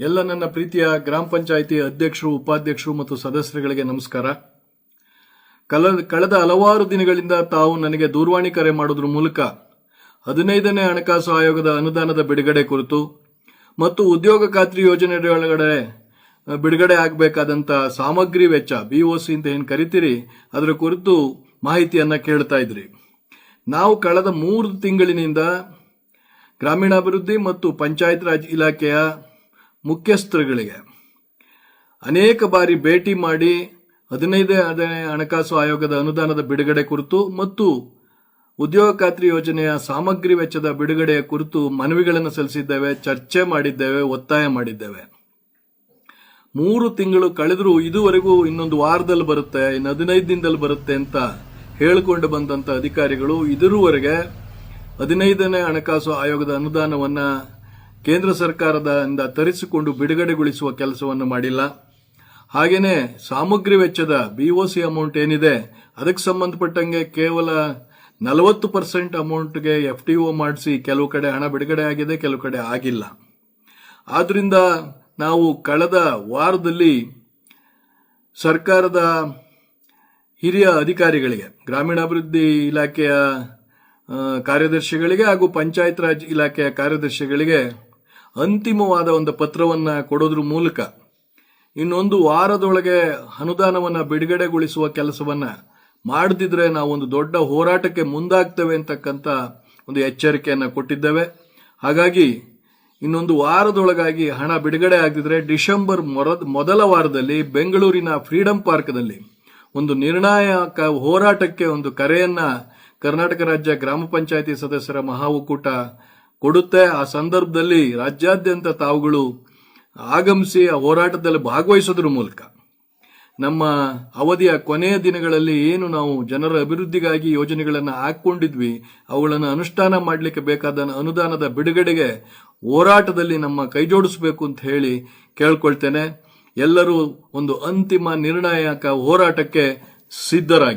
ಎಲ್ಲ ನನ್ನ ಪ್ರೀತಿಯ ಗ್ರಾಮ ಪಂಚಾಯಿತಿ ಅಧ್ಯಕ್ಷರು, ಉಪಾಧ್ಯಕ್ಷರು ಮತ್ತು ಸದಸ್ಯರುಗಳಿಗೆ ನಮಸ್ಕಾರ. ಕಲ- ಕಳೆದ ಹಲವಾರು ದಿನಗಳಿಂದ ತಾವು ನನಗೆ ದೂರವಾಣಿ ಕರೆ ಮಾಡೋದ್ರ ಮೂಲಕ ಹದಿನೈದನೇ ಹಣಕಾಸು ಆಯೋಗದ ಅನುದಾನದ ಬಿಡುಗಡೆ ಕುರಿತು ಮತ್ತು ಉದ್ಯೋಗ ಖಾತ್ರಿ ಯೋಜನೆಯೊಳಗಡೆ ಒಳಗಡೆ ಬಿಡುಗಡೆ ಆಗಬೇಕಾದಂಥ ಸಾಮಗ್ರಿ ವೆಚ್ಚ ಬಿಒಸಿ ಅಂತ ಏನು ಕರಿತೀರಿ, ಅದರ ಕುರಿತು ಮಾಹಿತಿಯನ್ನು ಕೇಳ್ತಾ ಇದ್ರಿ. ನಾವು ಕಳೆದ ಮೂರು ತಿಂಗಳಿನಿಂದ ಗ್ರಾಮೀಣಾಭಿವೃದ್ಧಿ ಮತ್ತು ಪಂಚಾಯತ್ ರಾಜ್ ಇಲಾಖೆಯ ಮುಖ್ಯಸ್ಥರುಗಳಿಗೆ. ಅನೇಕ ಬಾರಿ ಭೇಟಿ ಮಾಡಿ ಹದಿನೈದನೇ ಹಣಕಾಸು ಆಯೋಗದ ಅನುದಾನದ ಬಿಡುಗಡೆ ಕುರಿತು ಮತ್ತು ಉದ್ಯೋಗ ಖಾತ್ರಿ ಯೋಜನೆಯ ಸಾಮಗ್ರಿ ವೆಚ್ಚದ ಬಿಡುಗಡೆಯ ಕುರಿತು ಮನವಿಗಳನ್ನು ಸಲ್ಲಿಸಿದ್ದೇವೆ, ಚರ್ಚೆ ಮಾಡಿದ್ದೇವೆ, ಒತ್ತಾಯ ಮಾಡಿದ್ದೇವೆ. ಮೂರು ತಿಂಗಳು ಕಳೆದರೂ ಇದುವರೆಗೂ ಇನ್ನೊಂದು ವಾರದಲ್ಲಿ ಬರುತ್ತೆ, ಇನ್ನು ಹದಿನೈದು ದಿನದಲ್ಲಿ ಬರುತ್ತೆ ಅಂತ ಹೇಳಿಕೊಂಡು ಬಂದಂತ ಅಧಿಕಾರಿಗಳು ಇದರವರೆಗೆ ಹದಿನೈದನೇ ಹಣಕಾಸು ಆಯೋಗದ ಅನುದಾನವನ್ನ ಕೇಂದ್ರ ಸರ್ಕಾರದಿಂದ ತರಿಸಿಕೊಂಡು ಬಿಡುಗಡೆಗೊಳಿಸುವ ಕೆಲಸವನ್ನು ಮಾಡಿಲ್ಲ. ಹಾಗೇನೆ ಸಾಮಗ್ರಿ ವೆಚ್ಚದ ಬಿಒಸಿ ಅಮೌಂಟ್ ಏನಿದೆ, ಅದಕ್ಕೆ ಸಂಬಂಧಪಟ್ಟಂಗೆ ಕೇವಲ ನಲವತ್ತು ಪರ್ಸೆಂಟ್ ಅಮೌಂಟ್ಗೆ ಎಫ್ ಟಿ ಒ ಮಾಡಿಸಿ ಕೆಲವು ಕಡೆ ಹಣ ಬಿಡುಗಡೆ ಆಗಿದೆ, ಕೆಲವು ಕಡೆ ಆಗಿಲ್ಲ. ಆದ್ರಿಂದ ನಾವು ಕಳೆದ ವಾರದಲ್ಲಿ ಸರ್ಕಾರದ ಹಿರಿಯ ಅಧಿಕಾರಿಗಳಿಗೆ, ಗ್ರಾಮೀಣಾಭಿವೃದ್ಧಿ ಇಲಾಖೆಯ ಕಾರ್ಯದರ್ಶಿಗಳಿಗೆ ಹಾಗೂ ಪಂಚಾಯತ್ ರಾಜ್ ಇಲಾಖೆಯ ಕಾರ್ಯದರ್ಶಿಗಳಿಗೆ ಅಂತಿಮವಾದ ಒಂದು ಪತ್ರವನ್ನು ಕೊಡೋದ್ರ ಮೂಲಕ ಇನ್ನೊಂದು ವಾರದೊಳಗೆ ಅನುದಾನವನ್ನು ಬಿಡುಗಡೆಗೊಳಿಸುವ ಕೆಲಸವನ್ನ ಮಾಡದಿದ್ರೆ ನಾವು ಒಂದು ದೊಡ್ಡ ಹೋರಾಟಕ್ಕೆ ಮುಂದಾಗ್ತೇವೆ ಅಂತಕ್ಕಂಥ ಒಂದು ಎಚ್ಚರಿಕೆಯನ್ನು ಕೊಟ್ಟಿದ್ದೇವೆ. ಹಾಗಾಗಿ ಇನ್ನೊಂದು ವಾರದೊಳಗಾಗಿ ಹಣ ಬಿಡುಗಡೆ ಆಗದಿದ್ರೆ ಡಿಸೆಂಬರ್ ಮೊದಲ ವಾರದಲ್ಲಿ ಬೆಂಗಳೂರಿನ ಫ್ರೀಡಂ ಪಾರ್ಕ್ನಲ್ಲಿ ಒಂದು ನಿರ್ಣಾಯಕ ಹೋರಾಟಕ್ಕೆ ಒಂದು ಕರೆಯನ್ನ ಕರ್ನಾಟಕ ರಾಜ್ಯ ಗ್ರಾಮ ಪಂಚಾಯಿತಿ ಸದಸ್ಯರ ಮಹಾ ಒಕ್ಕೂಟ ಕೊಡುತ್ತೆ. ಆ ಸಂದರ್ಭದಲ್ಲಿ ರಾಜ್ಯಾದ್ಯಂತ ತಾವುಗಳು ಆಗಮಿಸಿ ಆ ಹೋರಾಟದಲ್ಲಿ ಭಾಗವಹಿಸೋದ್ರ ಮೂಲಕ ನಮ್ಮ ಅವಧಿಯ ಕೊನೆಯ ದಿನಗಳಲ್ಲಿ ಏನು ನಾವು ಜನರ ಅಭಿವೃದ್ಧಿಗಾಗಿ ಯೋಜನೆಗಳನ್ನು ಹಾಕ್ಕೊಂಡಿದ್ವಿ, ಅವುಗಳನ್ನು ಅನುಷ್ಠಾನ ಮಾಡಲಿಕ್ಕೆ ಬೇಕಾದ ಅನುದಾನದ ಬಿಡುಗಡೆಗೆ ಹೋರಾಟದಲ್ಲಿ ನಮ್ಮ ಕೈಜೋಡಿಸಬೇಕು ಅಂತ ಹೇಳಿ ಕೇಳ್ಕೊಳ್ತೇನೆ. ಎಲ್ಲರೂ ಒಂದು ಅಂತಿಮ ನಿರ್ಣಾಯಕ ಹೋರಾಟಕ್ಕೆ ಸಿದ್ಧರಾಗಿ